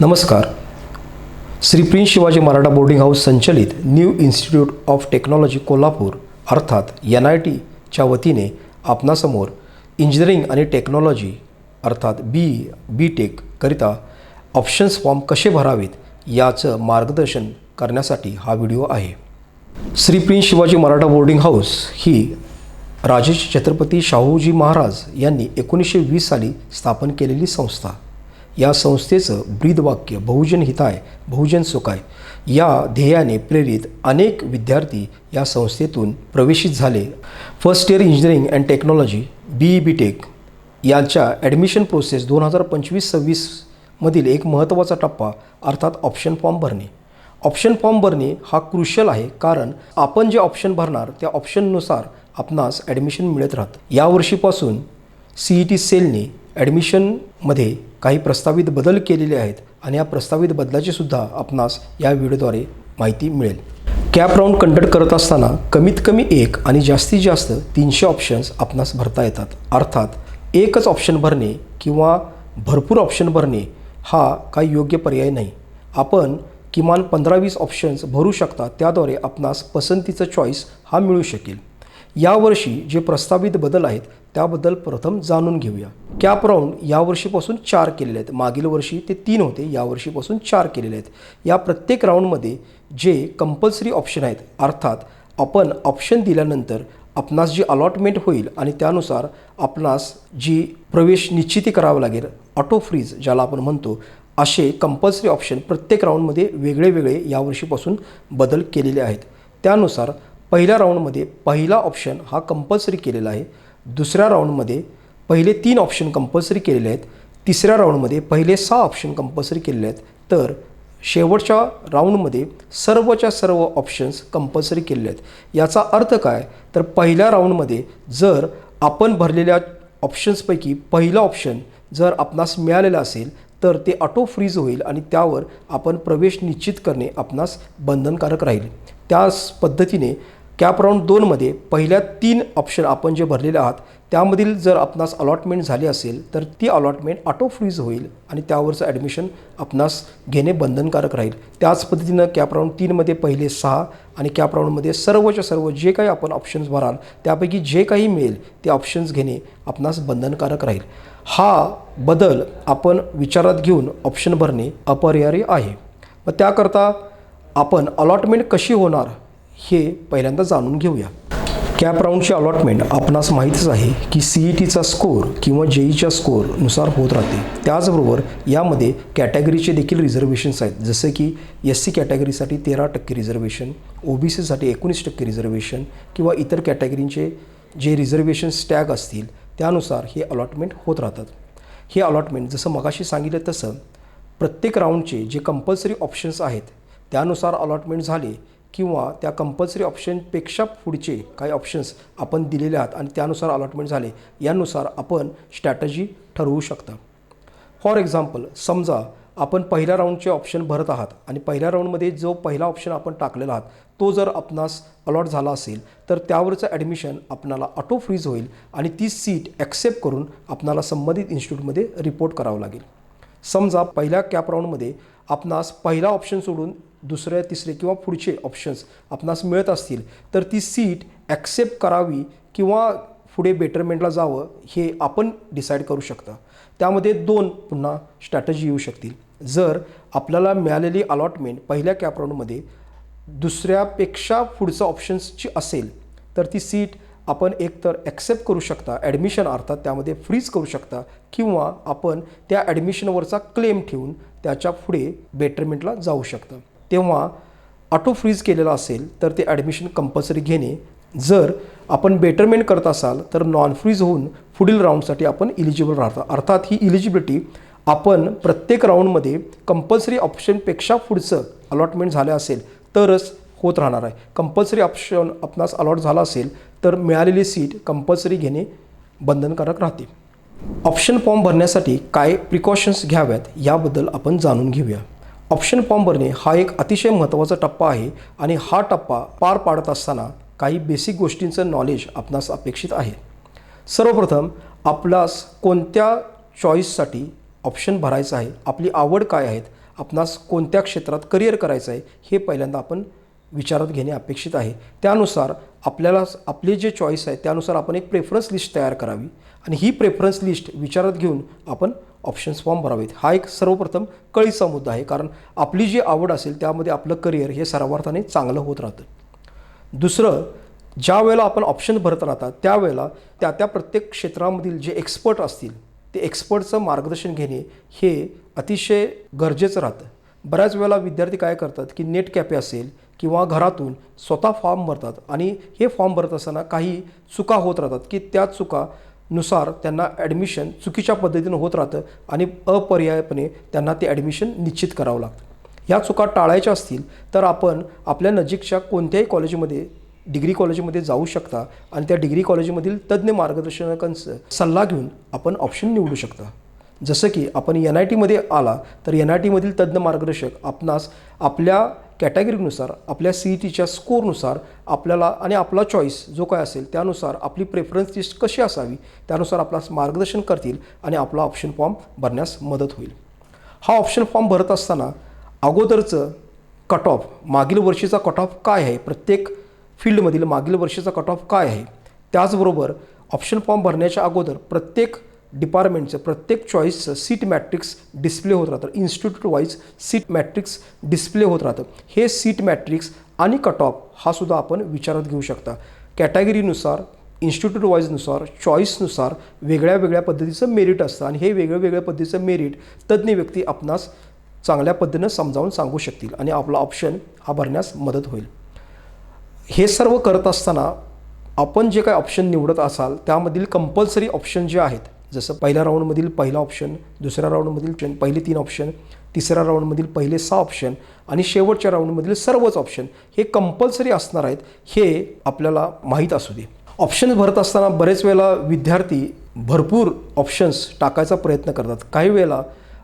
नमस्कार. Shri prince Shivaji Maratha boarding house संचलित new institute of technology Kolhapur अर्थात N I टीच्या वतीने आपणासमोर इंजिनिअरिंग आणि टेक्नॉलॉजी अर्थात बी बी टेककरिता ऑप्शन्स फॉर्म कसे भरावेत याचं मार्गदर्शन करण्यासाठी हा व्हिडिओ आहे. Shri prince Shivaji Maratha boarding house ही राजेश छत्रपती शाहूजी महाराज यांनी एकोणीसशे वीस साली स्थापन केलेली संस्था. या संस्थेचं ब्रीदवाक्य बहुजन हिताय बहुजन सुखाय या ध्येयाने प्रेरित अनेक विद्यार्थी या संस्थेतून प्रवेशित झाले. First year engineering and technology B E B tech यांच्या ॲडमिशन प्रोसेस दोन हजार पंचवीस सव्वीसमधील एक महत्त्वाचा टप्पा अर्थात ऑप्शन फॉर्म भरणे. ऑप्शन फॉर्म भरणे हा क्रुशल आहे कारण आपण जे ऑप्शन भरणार त्या ऑप्शननुसार आपणास ॲडमिशन मिळत राहतं. यावर्षीपासून सी ई टी सेलने ॲडमिशनमध्ये काही प्रस्तावित बदल केलेले आहेत आणि या प्रस्तावित बदलाची सुद्धा आपणास या व्हिडिओद्वारे माहिती मिळेल. कॅप राऊंड कंडक्ट करत असताना कमीत कमी एक आणि जास्तीत जास्त तीनशे ऑप्शन्स आपणास भरता येतात. अर्थात एकच ऑप्शन भरणे किंवा भरपूर ऑप्शन भरणे हा काही योग्य पर्याय नाही. आपण किमान पंधरा वीस ऑप्शन्स भरू शकता त्याद्वारे आपणास पसंतीचं चॉईस हा मिळू शकेल. यावर्षी जे प्रस्तावित बदल आहेत त्याबद्दल प्रथम जाणून घेऊया. कॅप राऊंड यावर्षीपासून चार केलेले आहेत. मागील वर्षी ते तीन होते यावर्षीपासून चार केलेले आहेत. या प्रत्येक राऊंडमध्ये जे कंपल्सरी ऑप्शन आहेत अर्थात आपण ऑप्शन दिल्यानंतर आपणास जी अलॉटमेंट होईल आणि त्यानुसार आपणास जी प्रवेश निश्चिती करावं लागेल ऑटो फ्रीज ज्याला आपण म्हणतो असे कंपल्सरी ऑप्शन प्रत्येक राऊंडमध्ये वेगळे वेगळे यावर्षीपासून बदल केलेले आहेत. त्यानुसार पहिल्या राऊंडमध्ये पहिला ऑप्शन हा कंपल्सरी केलेला आहे. दुसऱ्या राऊंडमध्ये पहिले तीन ऑप्शन कंपल्सरी केलेले आहेत. तिसऱ्या राऊंडमध्ये पहिले सहा ऑप्शन कंपल्सरी केलेले आहेत. तर शेवटच्या राऊंडमध्ये सर्वच्या सर्व ऑप्शन्स कंपल्सरी केलेले आहेत. याचा अर्थ काय? तर पहिल्या राऊंडमध्ये जर आपण भरलेल्या ऑप्शन्सपैकी पहिला ऑप्शन जर आपणास मिळालेला असेल तर ते ऑटो फ्रीज होईल आणि त्यावर आपण प्रवेश निश्चित करणे आपणास बंधनकारक राहील. त्याच पद्धतीने कॅप राऊंड दोनमध्ये पहिल्या तीन ऑप्शन आपण जे भरलेले आहात त्यामधील जर आपणास अलॉटमेंट झाली असेल तर ती अलॉटमेंट ऑटो फ्रीज होईल आणि त्यावरचं ॲडमिशन आपणास घेणे बंधनकारक राहील. त्याच पद्धतीनं कॅप राऊंड तीनमध्ये पहिले सहा आणि कॅप राऊंडमध्ये सर्वच्या सर्व जे काही आपण ऑप्शन्स भराल त्यापैकी जे काही मिळेल ते ऑप्शन्स घेणे आपणास बंधनकारक राहील. हा बदल आपण विचारात घेऊन ऑप्शन भरणे अपरिहार्य आहे. मग त्याकरता आपण अलॉटमेंट कशी होणार? हे पहिल्यांदा जाणून घेऊया. कॅप राऊंडची अलॉटमेंट आपणास माहीतच आहे की सी ई टीचा स्कोअर किंवा जेईच्या स्कोअरनुसार होत राहते. त्याचबरोबर यामध्ये कॅटेगरीचे देखील रिझर्वेशन्स आहेत. जसे की एस सी कॅटेगरीसाठी तेरा टक्के रिझर्वेशन ओ बी सीसाठी एकोणीस टक्के रिझर्वेशन किंवा इतर कॅटेगरींचे जे रिझर्वेशन्स टॅग असतील त्यानुसार हे अलॉटमेंट होत राहतात. हे अलॉटमेंट जसं मगाशी सांगितलं तसं प्रत्येक राऊंडचे जे कंपल्सरी ऑप्शन्स आहेत त्यानुसार अलॉटमेंट झाले किंवा त्या कंपल्सरी ऑप्शनपेक्षा पुढचे काही ऑप्शन्स आपण दिलेले आहात आणि त्यानुसार अलॉटमेंट झाले यानुसार आपण स्ट्रॅटजी ठरवू शकता. फॉर एक्झाम्पल समजा आपण पहिल्या राऊंडचे ऑप्शन भरत आहात आणि पहिल्या राऊंडमध्ये जो पहिला ऑप्शन आपण टाकलेला आहात तो जर आपणास अलॉट झाला असेल तर त्यावरचं ॲडमिशन आपणाला ऑटो फ्रीज होईल आणि ती सीट ॲक्सेप्ट करून आपणाला संबंधित इन्स्टिट्यूटमध्ये रिपोर्ट करावं लागेल. समजा पहिल्या कॅप राऊंडमध्ये आपणास पहिला ऑप्शन सोडून दुसऱ्या तिसरे किंवा पुढचे ऑप्शन्स आपणास मिळत असतील तर ती सीट ॲक्सेप्ट करावी किंवा पुढे बेटरमेंटला जावं हे आपण डिसाईड करू शकता. त्यामध्ये दोन पुन्हा स्ट्रॅटजी येऊ शकतील. जर आपल्याला मिळालेली अलॉटमेंट पहिल्या कॅप राऊंडमध्ये दुसऱ्यापेक्षा पुढचं ऑप्शन्सची असेल तर ती सीट आपण एकतर ॲक्सेप्ट करू शकता ॲडमिशन अर्थात त्यामध्ये फ्रीज करू शकता किंवा आपण त्या ॲडमिशनवरचा क्लेम ठेवून त्याच्या पुढे बेटरमेंटला जाऊ शकता. तेव्हा ऑटो फ्रीज केलेला असेल तर ते ॲडमिशन कंपल्सरी घेणे. जर आपण बेटरमेंट करत असाल तर नॉन फ्रीज होऊन पुढील राऊंडसाठी आपण इलिजिबल राहता. अर्थात ही इलिजिबिलिटी आपण प्रत्येक राऊंडमध्ये कंपल्सरी ऑप्शनपेक्षा पुढचं अलॉटमेंट झालं असेल तरच होत राहणार आहे. कंपल्सरी ऑप्शन आपणास अलॉट झाला असेल तर मिळालेली सीट कंपल्सरी घेणे बंधनकारक राहते. ऑप्शन फॉर्म भरण्यासाठी काय प्रिकॉशन्स घ्याव्यात याबद्दल आपण जाणून घेऊया. ऑप्शन फॉर्म भरणे हा एक अतिशय महत्त्वाचा टप्पा आहे आणि हा टप्पा पार पाडत असताना काही बेसिक गोष्टींचं नॉलेज आपणास अपेक्षित आहे. सर्वप्रथम आपल्यास कोणत्या चॉईससाठी ऑप्शन भरायचं आहे? आपली आवड काय आहेत? आपणास कोणत्या क्षेत्रात करिअर करायचं आहे? हे पहिल्यांदा आपण विचारात घेणे अपेक्षित आहे. त्यानुसार आपल्याला आपले जे चॉईस आहे त्यानुसार आपण एक प्रेफरन्स लिस्ट तयार करावी आणि ही प्रेफरन्स लिस्ट विचारात घेऊन आपण ऑप्शन्स फॉर्म भरावेत हा एक सर्वप्रथम कळीचा मुद्दा आहे. कारण आपली जी आवड असेल त्यामध्ये आपलं करिअर हे सर्वार्थाने चांगलं होत राहतं. दुसरं ज्या वेळेला आपण ऑप्शन भरत राहतात त्यावेळेला त्या त्या प्रत्येक क्षेत्रामधील जे एक्सपर्ट असतील ते एक्सपर्टचं मार्गदर्शन घेणे हे अतिशय गरजेचं राहतं. बऱ्याच वेळेला विद्यार्थी काय करतात की नेट कॅफे असेल किंवा घरातून स्वतः फॉर्म भरतात आणि हे फॉर्म भरत असताना काही चुका होत राहतात की त्या चुका नुसार त्यांना ॲडमिशन चुकीच्या पद्धतीनं होत राहतं आणि अपर्यायपणे त्यांना ते ॲडमिशन निश्चित करावं लागतं. ह्या चुका टाळायच्या असतील तर आपण आपल्या नजीकच्या कोणत्याही कॉलेजमध्ये डिग्री कॉलेजमध्ये जाऊ शकता आणि त्या डिग्री कॉलेजमधील तज्ज्ञ मार्गदर्शकांचं सल्ला घेऊन आपण ऑप्शन निवडू शकता. जसं की आपण एन आय टीमध्ये आला तर एन आय टीमधील तज्ज्ञ मार्गदर्शक आपणास आपल्या कॅटेगरीनुसार आपल्या सी ई टीच्या स्कोरनुसार आपल्याला आणि आपला चॉईस जो काय असेल त्यानुसार आपली प्रेफरन्स लिस्ट कशी असावी त्यानुसार आपल्यास मार्गदर्शन करतील आणि आपला ऑप्शन फॉर्म भरण्यास मदत होईल. हा ऑप्शन फॉर्म भरत असताना अगोदरचं कट ऑफ मागील वर्षीचा कट ऑफ काय आहे? प्रत्येक फील्डमधील मागील वर्षीचा कट ऑफ काय आहे? त्याचबरोबर ऑप्शन फॉर्म भरण्याच्या अगोदर प्रत्येक डिपार्टमेंटचं प्रत्येक चॉईसचं सीट मॅट्रिक्स डिस्प्ले होत राहतं. Institute wise seat matrix display होत राहतं. हे सीट मॅट्रिक्स आणि कट ऑफ हा सुद्धा आपण विचारात घेऊ शकता. कॅटेगरीनुसार इन्स्टिट्यूट वाईजनुसार चॉईसनुसार वेगळ्या वेगळ्या पद्धतीचं मेरिट असतं आणि हे वेगळ्या वेगळ्या पद्धतीचं मेरिट तज्ज्ञ व्यक्ती आपणास चांगल्या पद्धतीनं समजावून सांगू शकतील आणि आपला ऑप्शन हा भरण्यास मदत होईल. हे सर्व करत असताना आपण जे काही ऑप्शन निवडत असाल त्यामधील कंपल्सरी ऑप्शन जे आहेत जसं पहिल्या राऊंडमधील पहिला ऑप्शन दुसऱ्या राऊंडमधील पहिले तीन ऑप्शन तिसऱ्या राऊंडमधील पहिले सहा ऑप्शन आणि शेवटच्या राऊंडमधील सर्वच ऑप्शन हे कंपल्सरी असणार आहेत हे आपल्याला माहीत असू दे. ऑप्शन्स भरत असताना बरेच वेळेला विद्यार्थी भरपूर ऑप्शन्स टाकायचा प्रयत्न करतात. काही वेळेला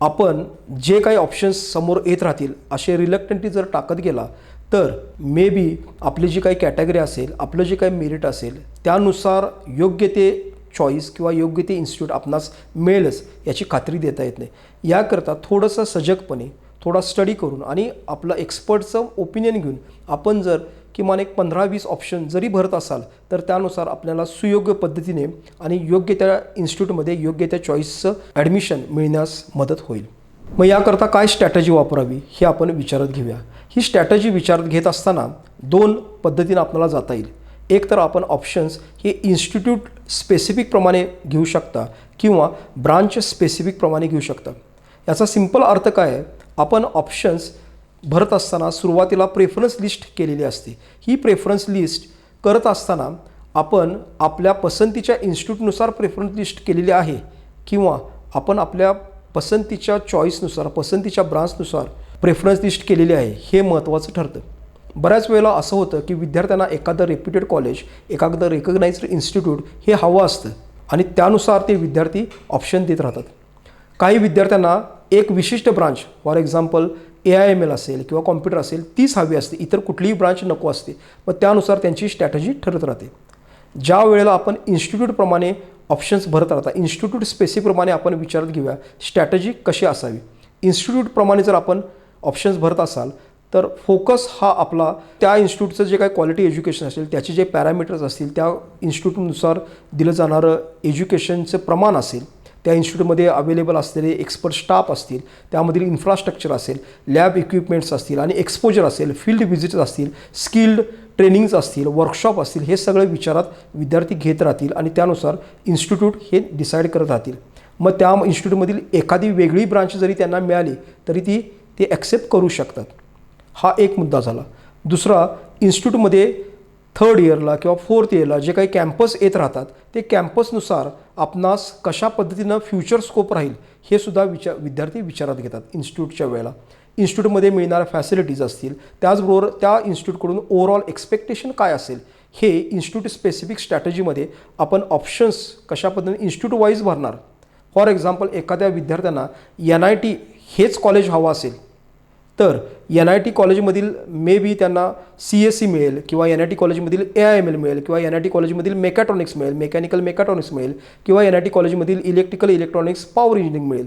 आपण जे काही ऑप्शन्स समोर येत राहतील असे रिलक्टंटली जर टाकत गेला तर मे बी आपली जी काही कॅटेगरी असेल आपलं जे काही मेरिट असेल त्यानुसार योग्य ते चॉईस किंवा योग्य ते इन्स्टिट्यूट आपणास मिळेलच याची खात्री देता येत नाही. याकरता थोडंसं सजगपणे थोडा स्टडी करून आणि आपलं एक्सपर्टचं ओपिनियन घेऊन आपण जर किमान एक पंधरा वीस ऑप्शन जरी भरत असाल तर त्यानुसार आपल्याला सुयोग्य पद्धतीने आणि योग्य त्या इन्स्टिट्यूटमध्ये योग्य त्या चॉईसचं ॲडमिशन मिळण्यास मदत होईल. मग याकरता काय स्ट्रॅटजी वापरावी हे आपण विचारात घेऊया. ही स्ट्रॅटजी विचारात घेत असताना दोन पद्धतीनं आपल्याला जाता येईल. एक तर आपण ऑप्शन्स हे इन्स्टिट्यूट स्पेसिफिक प्रमाणे घेऊ शकता किंवा ब्रांच स्पेसिफिक प्रमाणे घेऊ शकता. याचा सिंपल अर्थ काय आहे? आपण ऑप्शन्स भरत असताना सुरुवातीला प्रेफरन्स लिस्ट केलेली असते. ही प्रेफरन्स लिस्ट करत असताना आपण आपल्या पसंतीच्या इन्स्टिट्यूटनुसार प्रेफरन्स लिस्ट केलेली आहे किंवा आपण आपल्या पसंतीच्या चॉईसनुसार पसंतीच्या ब्रांचनुसार प्रेफरन्स लिस्ट केलेली आहे हे महत्त्वाचं ठरतं. बऱ्याच वेळेला असं होतं की विद्यार्थ्यांना एखादं रेप्युटेड कॉलेज एखादं रेकग्नाइज्ड इन्स्टिट्यूट हे हवं असतं आणि त्यानुसार ते विद्यार्थी ऑप्शन देत राहतात. काही विद्यार्थ्यांना एक विशिष्ट branch for example A I M L असेल किंवा कॉम्प्युटर असेल तीच हवी असते. इतर कुठलीही ब्रांच नको असते. मग त्यानुसार त्यांची स्ट्रॅटजी ठरत राहते. ज्या वेळेला आपण इन्स्टिट्यूटप्रमाणे ऑप्शन्स भरत राहता इन्स्टिट्यूट स्पेसिकप्रमाणे आपण विचारात घेऊया स्ट्रॅटजी कशी असावी? इन्स्टिट्यूटप्रमाणे जर आपण ऑप्शन्स भरत असाल तर फोकस हा आपला त्या इन्स्टिट्यूटचं जे काही क्वालिटी एज्युकेशन असेल त्याचे जे पॅरामीटर्स असतील त्या इन्स्टिट्यूटनुसार दिलं जाणारं एज्युकेशनचं प्रमाण असेल त्या इन्स्टिट्यूटमध्ये अवेलेबल असलेले एक्सपर्ट स्टाफ असतील त्यामधील इन्फ्रास्ट्रक्चर असेल लॅब इक्विपमेंट्स असतील आणि एक्सपोजर असेल फील्ड व्हिजिट्स असतील स्किल्ड ट्रेनिंग्ज असतील वर्कशॉप असतील हे सगळे विचारात विद्यार्थी घेत राहतील आणि त्यानुसार इन्स्टिट्यूट हे डिसाईड करत राहतील. मग त्या इन्स्टिट्यूटमधील एखादी वेगळी ब्रांच जरी त्यांना मिळाली तरी ती ते ॲक्सेप्ट करू शकतात. हा एक मुद्दा झाला. दुसरा इन्स्टिट्यूटमध्ये थर्ड इयरला किंवा फोर्थ इयरला जे काही कॅम्पस येत राहतात ते कॅम्पसनुसार आपणास कशा पद्धतीनं फ्युचर स्कोप राहील हे सुद्धा विचार विद्यार्थी विचारात घेतात इन्स्टिट्यूटच्या वेळेला. इन्स्टिट्यूटमध्ये मिळणाऱ्या फॅसिलिटीज असतील त्याचबरोबर त्या इन्स्टिट्यूटकडून ओव्हरऑल एक्सपेक्टेशन काय असेल हे इन्स्टिट्यूट स्पेसिफिक स्ट्रॅटेजीमध्ये आपण ऑप्शन्स कशा पद्धतीने इन्स्टिट्यूट वाईज भरणार. फॉर एक्झाम्पल एखाद्या विद्यार्थ्यांना एन आय टी हेच कॉलेज हवं असेल तर एन आय टी कॉलेजमधील मे बी त्यांना सी एस सी मिळेल किंवा एन आय टी कॉलेजमधील ए आय एम एल मिळेल किंवा एन आय टी कॉलेजमधील मेकॅट्रॉनिक्स मिळेल मेकॅनिकल मेकॅट्रॉनिक्स मिळेल किंवा एन आय टी कॉलेजमधील इलेक्ट्रिकल इलेक्ट्रॉनिक्स पॉवर इंजिनिअरिंग मिळेल.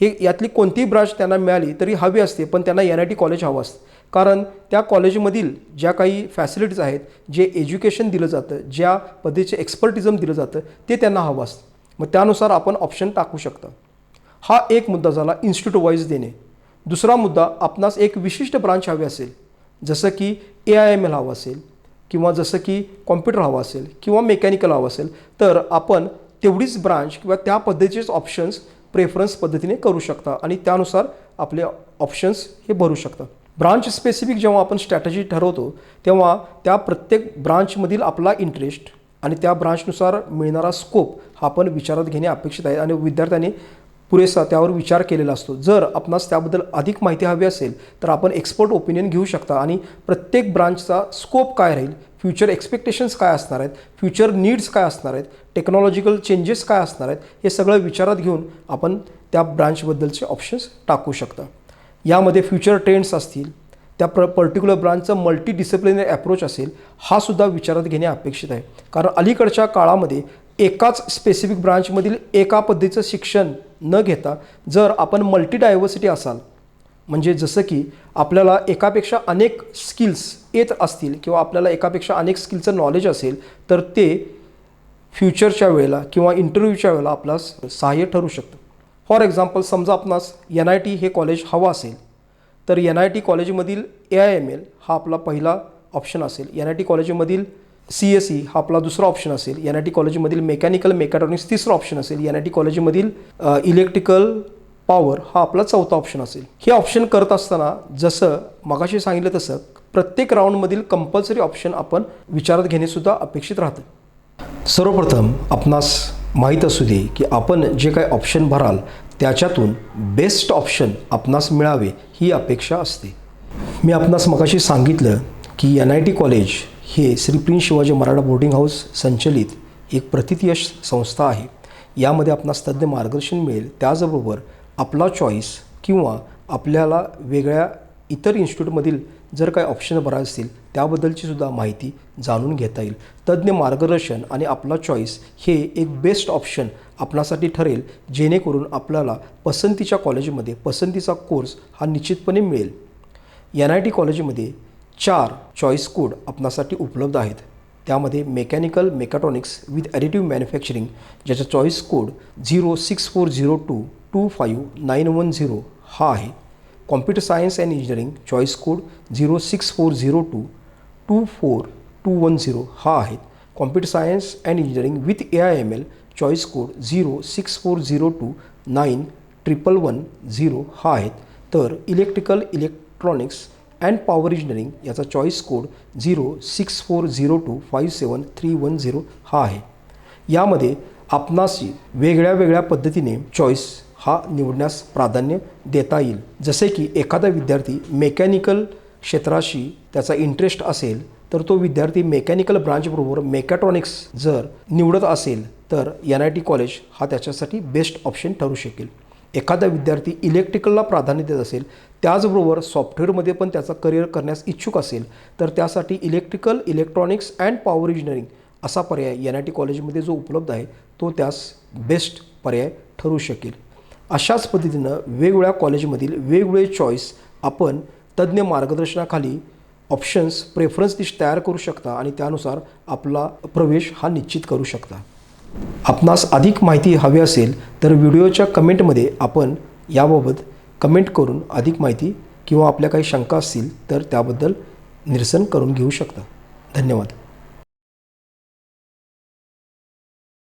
हे यातली कोणतीही ब्रांच त्यांना मिळाली तरी हवी असते पण त्यांना एन आय टी कॉलेज हवं असतं. कारण त्या कॉलेजमधील ज्या काही फॅसिलिटीज आहेत जे एज्युकेशन दिलं जातं ज्या पद्धतीचे एक्सपर्टिझम दिलं जातं ते त्यांना हवं असतं. मग त्यानुसार आपण ऑप्शन टाकू शकता. हा एक मुद्दा झाला इन्स्टिट्यूट वाईज देणे. दुसरा मुद्दा आपणास एक विशिष्ट ब्रांच हवी असेल जसं की ए आय एम एल हवं असेल किंवा जसं की कॉम्प्युटर हवं असेल किंवा मेकॅनिकल हवं असेल तर आपण तेवढीच ब्रांच किंवा त्या पद्धतीचेच ऑप्शन्स प्रेफरन्स पद्धतीने करू शकता आणि त्यानुसार आपले ऑप्शन्स हे भरू शकता. ब्रांच स्पेसिफिक जेव्हा आपण स्ट्रॅटजी ठरवतो तेव्हा त्या प्रत्येक ब्रांचमधील आपला इंटरेस्ट आणि त्या ब्रांचनुसार मिळणारा स्कोप हा आपण विचारात घेणे अपेक्षित आहे आणि विद्यार्थ्यांनी पुरेसा त्यावर विचार केलेला असतो. जर आपणास त्याबद्दल अधिक माहिती हवी असेल तर आपण एक्सपर्ट ओपिनियन घेऊ शकता आणि प्रत्येक ब्रांचचा स्कोप काय राहील फ्युचर एक्सपेक्टेशन्स काय असणार आहेत फ्युचर नीड्स काय असणार आहेत टेक्नॉलॉजिकल चेंजेस काय असणार आहेत हे सगळं विचारात घेऊन आपण त्या ब्रांचबद्दलचे ऑप्शन्स टाकू शकता. यामध्ये फ्युचर ट्रेंड्स असतील त्या प्र पर्टिक्युलर ब्रांचचं मल्टी डिसिप्लिनरी अप्रोच असेल हा सुद्धा विचारात घेणे अपेक्षित आहे. कारण अलीकडच्या काळामध्ये एकाच स्पेसिफिक ब्रांचमधील एका पद्धतीचं शिक्षण न घेता जर आपण मल्टी डायव्हर्सिटी असाल म्हणजे जसं की आपल्याला एकापेक्षा अनेक स्किल्स येत असतील किंवा आपल्याला एकापेक्षा अनेक स्किलचं नॉलेज असेल तर ते फ्युचरच्या वेळेला किंवा इंटरव्ह्यूच्या वेळेला आपल्यास सहाय्य ठरू शकतं. फॉर एक्झाम्पल समजा आपणास एन आय टी हे कॉलेज हवं असेल तर एन आय टी कॉलेजमधील ए आय एम एल हा आपला पहिला ऑप्शन असेल. एन आय टी कॉलेजमधील सी एस ई हा आपला दुसरा ऑप्शन असेल. एन आय टी कॉलेजमधील मेकॅनिकल मेकॅट्रॉनिक्स तिसरा ऑप्शन असेल. एन आय टी कॉलेजमधील इलेक्ट्रिकल पॉवर हा आपला चौथा ऑप्शन असेल. हे ऑप्शन करत असताना जसं मगाशी सांगितलं तसं प्रत्येक राऊंडमधील कंपल्सरी ऑप्शन आपण विचारात घेणेसुद्धा अपेक्षित राहतं. सर्वप्रथम आपणास माहीत असू दे की आपण जे काही ऑप्शन भराल त्याच्यातून बेस्ट ऑप्शन आपणास मिळावे ही अपेक्षा असते. मी आपणास मगाशी सांगितलं की एन आय टी कॉलेज हे Shri prince Shivaji Maratha boarding house संचलित एक प्रतितयश संस्था आहे. यामध्ये आपणास तज्ज्ञ मार्गदर्शन मिळेल. त्याचबरोबर आपला चॉईस किंवा आपल्याला वेगळ्या इतर इन्स्टिट्यूटमधील जर काही ऑप्शन भरायचे असतील त्याबद्दलची सुद्धा माहिती जाणून घेता येईल. तज्ज्ञ मार्गदर्शन आणि आपला चॉईस हे एक बेस्ट ऑप्शन आपणासाठी ठरेल जेणेकरून आपल्याला पसंतीच्या कॉलेजमध्ये पसंतीचा कोर्स हा निश्चितपणे मिळेल. एन आय टी कॉलेजमध्ये चार चॉईस कोड आपणासाठी उपलब्ध आहेत. त्यामध्ये mechanical mechatronics with additive manufacturing ज्याचा choice code zero six four zero two two five nine one zero हा आहे. Computer science and engineering choice code zero six four zero two two four two one zero हा आहे. Computer science and engineering with A I M L choice code zero six four zero two nine triple one zero हा आहे. तर electrical electronics and power engineering याचा choice code zero six four zero two five seven three one zero हा आहे. यामध्ये आपणाशी वेगळ्या वेगळ्या पद्धतीने चॉईस हा निवडण्यास प्राधान्य देता येईल. जसे की एखादा विद्यार्थी मेकॅनिकल क्षेत्राशी त्याचा इंटरेस्ट असेल तर तो विद्यार्थी मेकॅनिकल ब्रांचबरोबर मेकॅट्रॉनिक्स जर निवडत असेल तर एन आय टी कॉलेज हा त्याच्यासाठी बेस्ट ऑप्शन ठरू शकेल. एखादा विद्यार्थी इलेक्ट्रिकलला प्राधान्य देत असेल त्याचबरोबर सॉफ्टवेअरमध्ये पण त्याचा करिअर करण्यास इच्छुक असेल तर त्यासाठी electrical electronics and power engineering असा पर्याय एन आय टी कॉलेजमध्ये जो उपलब्ध आहे तो त्यास बेस्ट पर्याय ठरू शकेल. अशाच पद्धतीनं वेगवेगळ्या कॉलेजमधील वेगवेगळे चॉईस आपण तज्ज्ञ मार्गदर्शनाखाली ऑप्शन्स प्रेफरन्स लिस्ट तयार करू शकता आणि त्यानुसार आपला प्रवेश हा निश्चित करू शकता. आपणास अधिक माहिती हवी असेल तर व्हिडिओच्या कमेंटमध्ये आपण याबाबत कमेंट करून अधिक माहिती किंवा आपल्या काही शंका असतील तर त्याबद्दल निरसन करून घेऊ शकता. धन्यवाद.